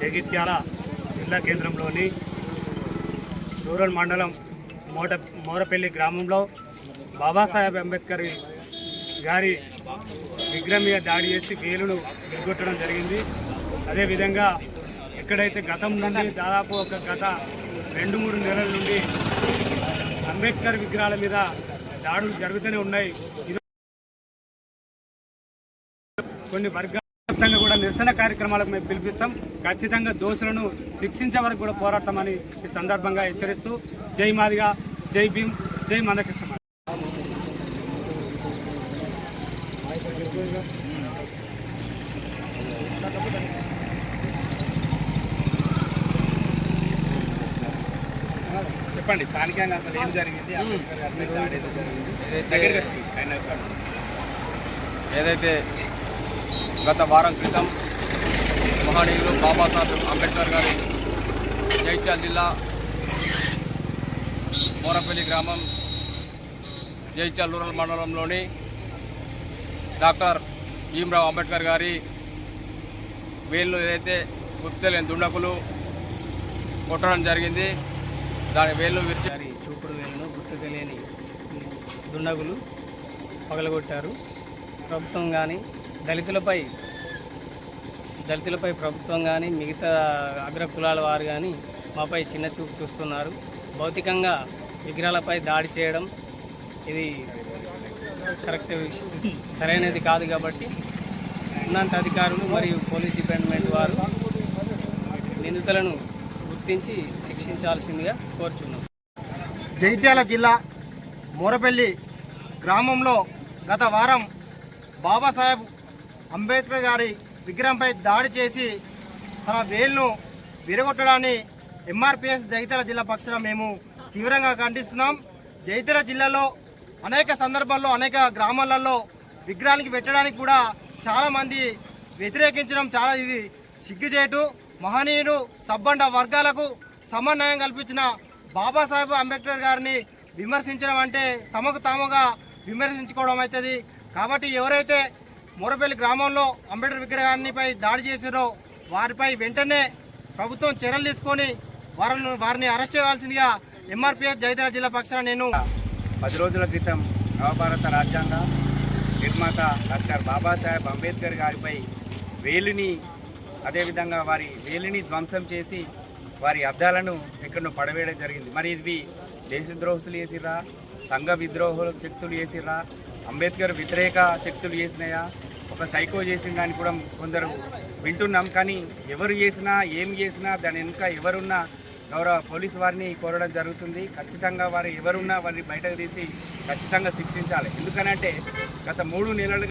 జగిత్యాల జిల్లా కేంద్రంలోని రూరల్ మండలం మోట మోరపల్లి గ్రామంలో బాబాసాహెబ్ అంబేద్కర్ గారి విగ్రహం మీద దాడి చేసి వేలును విరగొట్టడం జరిగింది. అదేవిధంగా ఎక్కడైతే గతం నుండి దాదాపు ఒక గత రెండు మూడు నెలల నుండి అంబేద్కర్ విగ్రహాల మీద దాడులు జరుగుతూనే ఉన్నాయి. ఇది కొన్ని వర్గాల వ్యాప్తంగా కూడా నిరసన కార్యక్రమాలకు మేము పిలిపిస్తాం. ఖచ్చితంగా దోషులను శిక్షించే వరకు కూడా పోరాడతామని ఈ సందర్భంగా హెచ్చరిస్తూ జై మాదిగా జై భీమ్ జై మందకృష్ణ చెప్పండి స్థానికంగా అసలు ఏం జరిగింది? దగ్గరికి ఏదైతే గత వారం క్రితం మహనీయులు బాబాసాహెబ్ అంబేద్కర్ గారి జైత్యాల జిల్లా మోరపల్లి గ్రామం జైత్యాల రూరల్ మండలంలోని డాక్టర్ భీమరావు అంబేద్కర్ గారి వేళ్ళు ఏదైతే గుర్తులేని దుండకులు కొట్టడం జరిగింది దాని వేళ్ళు విరిచి చూపుడు వేలను గుర్తు తెలియని దుండగులు పగలగొట్టారు. ప్రభుత్వం కానీ దళితులపై దళితులపై ప్రభుత్వం కానీ మిగతా అగ్ర కులాల వారు కానీ మాపై చిన్న చూపు చూస్తున్నారు. భౌతికంగా విగ్రహాలపై దాడి చేయడం ఇది కరెక్ట్ సరైనది కాదు కాబట్టి ఉన్నంత అధికారులు మరియు పోలీస్ డిపార్ట్మెంట్ వారు నిందితులను గుర్తించి శిక్షించాల్సిందిగా కోరుచున్నాం. జగిత్యాల జిల్లా మోరపల్లి గ్రామంలో గత వారం బాబాసాహెబ్ అంబేద్కర్ గారి విగ్రహంపై దాడి చేసి తన వేలును విరగొట్టడాన్ని ఎంఆర్పిఎస్ జగిత్యాల జిల్లా పక్షాన మేము తీవ్రంగా ఖండిస్తున్నాం. జగిత్యాల జిల్లాలో అనేక సందర్భాల్లో అనేక గ్రామాలలో విగ్రహానికి పెట్టడానికి కూడా చాలామంది వ్యతిరేకించడం చాలా ఇది సిగ్గుచేటు. మహనీయుడు సబ్బండ వర్గాలకు సమన్వయం కల్పించిన బాబాసాహెబ్ అంబేద్కర్ గారిని విమర్శించడం అంటే తమకు తాముగా విమర్శించుకోవడం అవుతుంది. కాబట్టి ఎవరైతే మూరపల్లి గ్రామంలో అంబేద్కర్ విగ్రహాన్నిపై దాడి చేశారో వారిపై వెంటనే ప్రభుత్వం చర్యలు తీసుకొని వారిని వారిని అరెస్ట్ చేయాల్సిందిగా ఎంఆర్పిఎస్ జగిత్యాల జిల్లా పక్షాన నేను పది రోజుల క్రితం నవభారత రాజ్యాంగ నిర్మాత డాక్టర్ బాబాసాహెబ్ అంబేద్కర్ గారిపై వేలిని అదేవిధంగా వారి వేలిని ధ్వంసం చేసి వారి అద్దాలను ఎక్కడో పడవేయడం జరిగింది. మరి ఇది దేశద్రోహులు చేసిరా సంఘ విద్రోహ శక్తులు చేసిరా అంబేద్కర్ వ్యతిరేక శక్తులు చేసినాయా? ఒక సైకో చేసిన దాన్ని కూడా కొందరు వింటున్నాం. కానీ ఎవరు చేసినా ఏం చేసినా దాని వెనుక ఎవరున్నా గౌరవ పోలీసు వారిని కోరడం జరుగుతుంది. ఖచ్చితంగా వారు ఎవరున్నా వారిని బయటకు తీసి ఖచ్చితంగా శిక్షించాలి. ఎందుకనంటే గత మూడు నెలలుగా